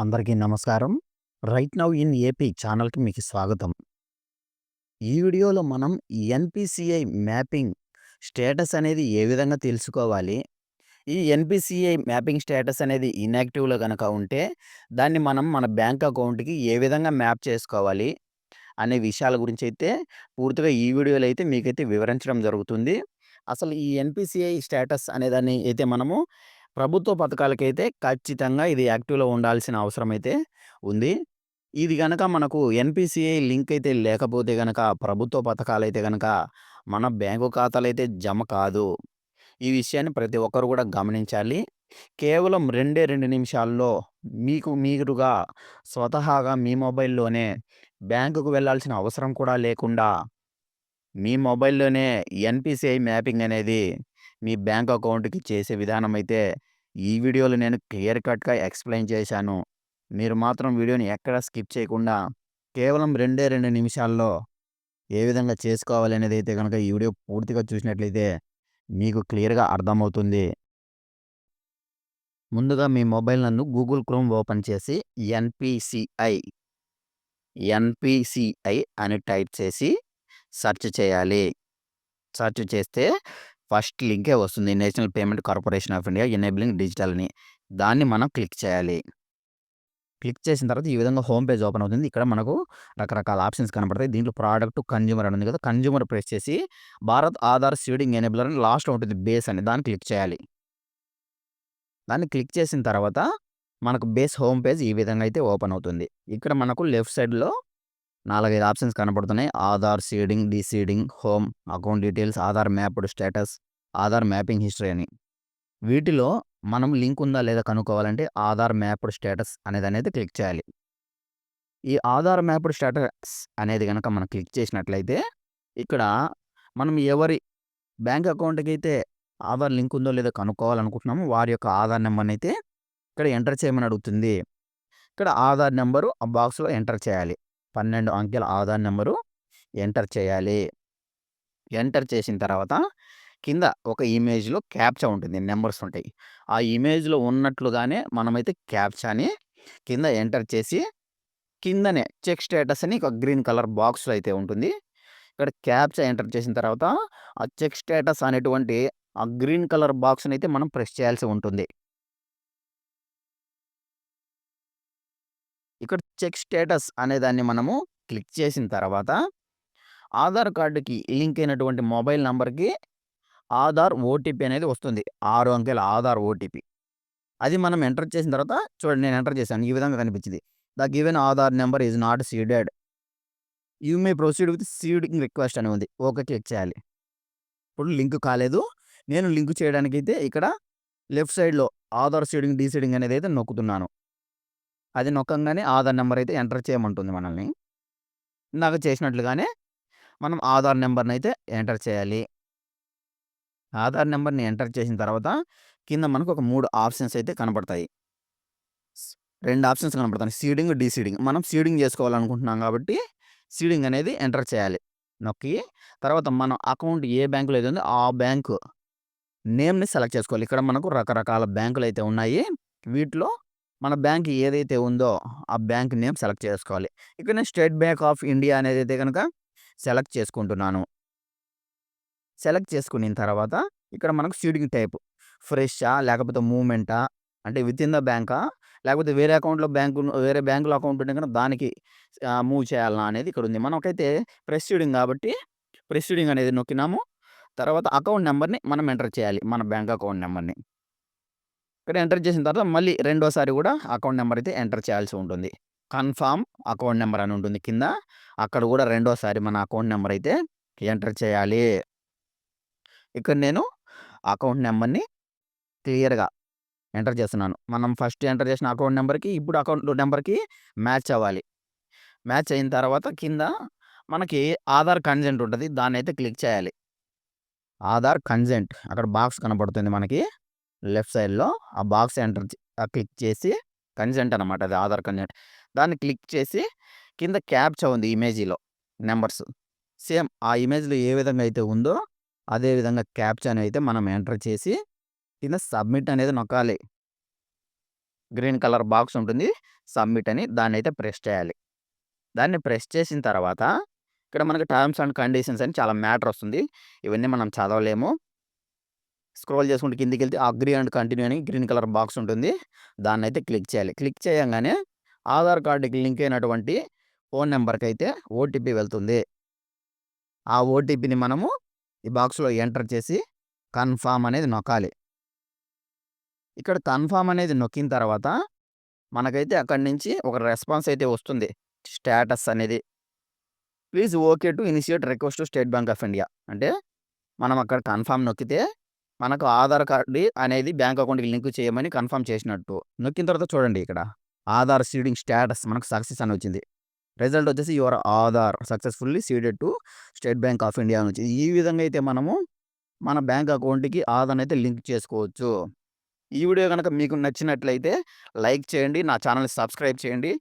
అందరికీ నమస్కారం. Right now in AP ఛానల్‌కి మీకు స్వాగతం. ఈ వీడియోలో మనం ఎన్‌పిసిఐ మ్యాపింగ్ స్టేటస్ అనేది ఏ విధంగా తెలుసుకోవాలి? ఈ ఎన్‌పిసిఐ మ్యాపింగ్ స్టేటస్ అనేది ఇన్‌యాక్టివ్‌లో కనుక ఉంటే, దాన్ని మనం మన బ్యాంక్ అకౌంట్‌కి ఏ విధంగా మ్యాప్ చేసుకోవాలి? అనే విషయాల గురించి అయితే పూర్తిగా ఈ వీడియోలో అయితే మీకైతే వివరించడం జరుగుతుంది. అసలు ఈ ఎన్‌పిసిఐ స్టేటస్ అనేదాన్ని అయితే మనము ప్రభుత్వ పథకాలకైతే ఖచ్చితంగా ఇది యాక్టివ్‌లో ఉండాల్సిన అవసరం అయితే ఉంది. ఇది గనక మనకు ఎన్‌పిసిఐ లింక్ అయితే లేకపోతే గనక ప్రభుత్వ పథకాలు అయితే గనక మన బ్యాంకు ఖాతాలైతే జమ కాదు. ఈ విషయాన్ని ప్రతి ఒక్కరు కూడా గమనించాలి. కేవలం రెండే రెండు నిమిషాల్లో మీకు మీరుగా స్వతహాగా మీ మొబైల్‌లోనే బ్యాంకుకు వెళ్ళాల్సిన అవసరం కూడా లేకుండా మీ మొబైల్‌లోనే ఎన్‌పిసిఐ మ్యాపింగ్ అనేది మీ బ్యాంక్ అకౌంట్‌కి చేసే విధానం అయితే ఈ వీడియోలో నేను క్లియర్ కట్‌గా ఎక్స్‌ప్లెయిన్ చేశాను. మీరు మాత్రం వీడియోని ఎక్కడ స్కిప్ చేయకుండా కేవలం రెండే రెండు నిమిషాల్లో ఏ విధంగా చేసుకోవాలి అయితే కనుక ఈ వీడియో పూర్తిగా చూసినట్లయితే మీకు క్లియర్‌గా అర్థమవుతుంది. ముందుగా మీ మొబైల్ నందు గూగుల్ క్రోమ్ ఓపెన్ చేసి ఎన్‌పిసిఐ ఎన్‌పిసిఐ అని టైప్ చేసి సెర్చ్ చేయాలి. సెర్చ్ చేస్తే ఫస్ట్ లింకే వస్తుంది. National Payment Corporation of India enabling digital అని. దాన్ని మనం క్లిక్ చేయాలి. క్లిక్ చేసిన తర్వాత ఈ విధంగా హోమ్ పేజ్ ఓపెన్ అవుతుంది. ఇక్కడ మనకు రకరకాల ఆప్షన్స్ కనపడతాయి. దీంట్లో ప్రోడక్ట్ కన్జ్యూమర్ అని ఉంది కదా! కన్జ్యూమర్ ప్రెస్ చేసి భారత్ ఆధార్ సీడింగ్ ఎనేబులర్ అని లాస్ట్‌లో ఉంటుంది బేస్ అని. దాన్ని క్లిక్ చేయాలి. దాన్ని క్లిక్ చేసిన తర్వాత మనకు బేస్ హోమ్ పేజ్ ఈ విధంగా అయితే ఓపెన్ అవుతుంది. ఇక్కడ మనకు లెఫ్ట్ సైడ్‌లో 4, 5 ఆప్షన్స్ కనపడుతున్నాయి. Aadhaar seeding, deseeding, home, account details, Aadhaar mapped status, Aadhaar mapping history అని. వీటిలో మనం లింక్ ఉందా లేదా కనుక్కోవాలంటే ఆధార్ మ్యాప్డ్ స్టేటస్ అనేది అనేది క్లిక్ చేయాలి. ఈ ఆధార్ మ్యాప్డ్ స్టేటస్ అనేది కనుక మనం క్లిక్ చేసినట్లయితే ఇక్కడ మనం ఎవరి బ్యాంక్ అకౌంట్కి అయితే ఆధార్ లింక్ ఉందో లేదో కనుక్కోవాలనుకుంటున్నాము వారి యొక్క ఆధార్ నెంబర్ని అయితే ఇక్కడ ఎంటర్ చేయమని అడుగుతుంది. ఇక్కడ ఆధార్ నెంబరు ఆ బాక్స్‌లో ఎంటర్ చేయాలి. 12 అంకెల ఆధార్ నెంబరు ఎంటర్ చేయాలి. ఎంటర్ చేసిన తర్వాత కింద ఒక ఇమేజ్‌లో క్యాప్చా ఉంటుంది. నెంబర్స్ ఉంటాయి. ఆ ఇమేజ్‌లో ఉన్నట్లుగానే మనమైతే క్యాప్చాని కింద ఎంటర్ చేసి కిందనే చెక్ స్టేటస్ అని ఒక గ్రీన్ కలర్ బాక్స్‌లో అయితే ఉంటుంది. ఇక్కడ క్యాప్చా ఎంటర్ చేసిన తర్వాత ఆ చెక్ స్టేటస్ అనేటువంటి ఆ గ్రీన్ కలర్ బాక్స్ని అయితే మనం ప్రెస్ చేయాల్సి ఉంటుంది. ఇక్కడ చెక్ స్టేటస్ అనే దాన్ని మనము క్లిక్ చేసిన తర్వాత ఆధార్ కార్డుకి లింక్ అయినటువంటి మొబైల్ నంబర్‌కి ఆధార్ ఓటీపీ అనేది వస్తుంది. ఆరు అంకెల ఆధార్ ఓటీపీ. అది మనం ఎంటర్ చేసిన తర్వాత చూడండి నేను ఎంటర్ చేశాను. ఈ విధంగా కనిపించింది. The given Aadhaar number is not seeded. You may proceed with seeding request అని ఉంది. ఓకే క్లిక్ చేయాలి. ఇప్పుడు లింక్ కాలేదు. నేను లింక్ చేయడానికైతే ఇక్కడ లెఫ్ట్ సైడ్‌లో ఆధార్ సీడింగ్, డీసీడింగ్ అయితే నొక్కుతున్నాను. అది నొక్కంగానే ఆధార్ నెంబర్ అయితే ఎంటర్ చేయమంటుంది మనల్ని. ఇందాక చేసినట్లుగానే మనం ఆధార్ నెంబర్ని అయితే ఎంటర్ చేయాలి. ఆధార్ నెంబర్ని ఎంటర్ చేసిన తర్వాత కింద మనకు ఒక మూడు ఆప్షన్స్ అయితే కనపడతాయి. రెండు ఆప్షన్స్ కనపడతాయి. Seeding, deseeding. మనం సీడింగ్ చేసుకోవాలనుకుంటున్నాం కాబట్టి సీడింగ్ అనేది ఎంటర్ చేయాలి. నొక్కి తర్వాత మన అకౌంట్ ఏ బ్యాంకులో అయితే ఉందో ఆ బ్యాంకు నేమ్‌ని సెలెక్ట్ చేసుకోవాలి. ఇక్కడ మనకు రకరకాల బ్యాంకులు అయితే ఉన్నాయి. వీటిలో మన బ్యాంక్ ఏదైతే ఉందో ఆ బ్యాంక్ నేమ్ సెలెక్ట్ చేసుకోవాలి. ఇక్కడ నేను స్టేట్ బ్యాంక్ ఆఫ్ ఇండియా అనేది అయితే కనుక సెలెక్ట్ చేసుకుంటున్నాను. సెలెక్ట్ చేసుకున్న తర్వాత ఇక్కడ మనకు సీడింగ్ టైప్ ఫ్రెషా? లేకపోతే మూవ్‌మెంటా? అంటే విత్ ఇన్ ద బ్యాంకా? లేకపోతే వేరే అకౌంట్‌లో బ్యాంకు వేరే బ్యాంక్‌లో అకౌంట్ ఉంటే కనుక దానికి మూవ్ చేయాలా అనేది ఇక్కడ ఉంది. మనకైతే ప్రెస్యూడింగ్ కాబట్టి ప్రెస్యూడింగ్ అనేది నొక్కినాము. తర్వాత అకౌంట్ నెంబర్ని మనం ఎంటర్ చేయాలి. మన బ్యాంక్ అకౌంట్ నెంబర్ని ఇక్కడ ఎంటర్ చేసిన తర్వాత మళ్ళీ రెండోసారి కూడా అకౌంట్ నెంబర్ అయితే ఎంటర్ చేయాల్సి ఉంటుంది. కన్ఫామ్ అకౌంట్ నెంబర్ అని ఉంటుంది కింద. అక్కడ కూడా రెండోసారి మన అకౌంట్ నెంబర్ అయితే ఎంటర్ చేయాలి. ఇక్కడ నేను అకౌంట్ నెంబర్ని క్లియర్‌గా ఎంటర్ చేస్తున్నాను. మనం ఫస్ట్ ఎంటర్ చేసిన అకౌంట్ నెంబర్కి ఇప్పుడు అకౌంట్ నెంబర్కి మ్యాచ్ అవ్వాలి. మ్యాచ్ అయిన తర్వాత కింద మనకి ఆధార్ కన్సెంట్ దాన్ని దాన్నైతే క్లిక్ చేయాలి. ఆధార్ కన్సెంట్ అక్కడ బాక్స్ కనబడుతుంది మనకి లెఫ్ట్ సైడ్‌లో. ఆ బాక్స్ ఎంటర్ క్లిక్ చేసి కన్సెంట్ అనమాట అది ఆధార్ కన్సెంట్. దాన్ని క్లిక్ చేసి కింద క్యాప్చా ఉంది ఇమేజీలో నెంబర్స్ సేమ్ ఆ ఇమేజ్‌లో ఏ విధంగా అయితే ఉందో అదే విధంగా క్యాప్చాని అయితే మనం ఎంటర్ చేసి కింద సబ్మిట్ అనేది నొక్కాలి. గ్రీన్ కలర్ బాక్స్ ఉంటుంది. సబ్మిట్ అని దాన్నైతే ప్రెస్ చేయాలి. దాన్ని ప్రెస్ చేసిన తర్వాత ఇక్కడ మనకి టర్మ్స్ అండ్ కండిషన్స్ అని చాలా మ్యాటర్ వస్తుంది. ఇవన్నీ మనం చదవలేము. స్క్రోల్ చేసుకుంటూ వెళ్తే అగ్రీ అండ్ కంటిన్యూ అని గ్రీన్ కలర్ బాక్స్ ఉంటుంది. దాన్నైతే క్లిక్ చేయాలి. క్లిక్ చేయగానే ఆధార్ కార్డ్‌కి లింక్ అయినటువంటి ఫోన్ నెంబర్కి అయితే ఓటీపీ వెళ్తుంది. ఆ ఓటీపీని మనము ఈ బాక్స్‌లో ఎంటర్ చేసి కన్ఫామ్ అనేది నొక్కాలి. ఇక్కడ కన్ఫామ్ అనేది నొక్కిన తర్వాత మనకైతే అక్కడి నుంచి ఒక రెస్పాన్స్ అయితే వస్తుంది. స్టేటస్ అనేది. Please okay to initiate request to State Bank of India. అంటే మనం అక్కడ కన్ఫామ్ నొక్కితే మనకు ఆధార్ కార్డు అనేది బ్యాంక్ అకౌంట్‌కి లింక్ చేయమని కన్ఫర్మ్ చేసినట్టు. నొక్కిన తర్వాత చూడండి ఇక్కడ ఆధార్ సీడింగ్ స్టేటస్ మనకు సక్సెస్ అని వచ్చింది. రిజల్ట్ వచ్చేసి your Aadhaar successfully seeded to State Bank of India అని వచ్చింది. ఈ విధంగా అయితే మనము మన బ్యాంక్ అకౌంట్‌కి ఆధార్ అయితే లింక్ చేసుకోవచ్చు. ఈ వీడియో కనుక మీకు నచ్చినట్లయితే లైక్ చేయండి. నా ఛానల్ని సబ్స్క్రైబ్ చేయండి.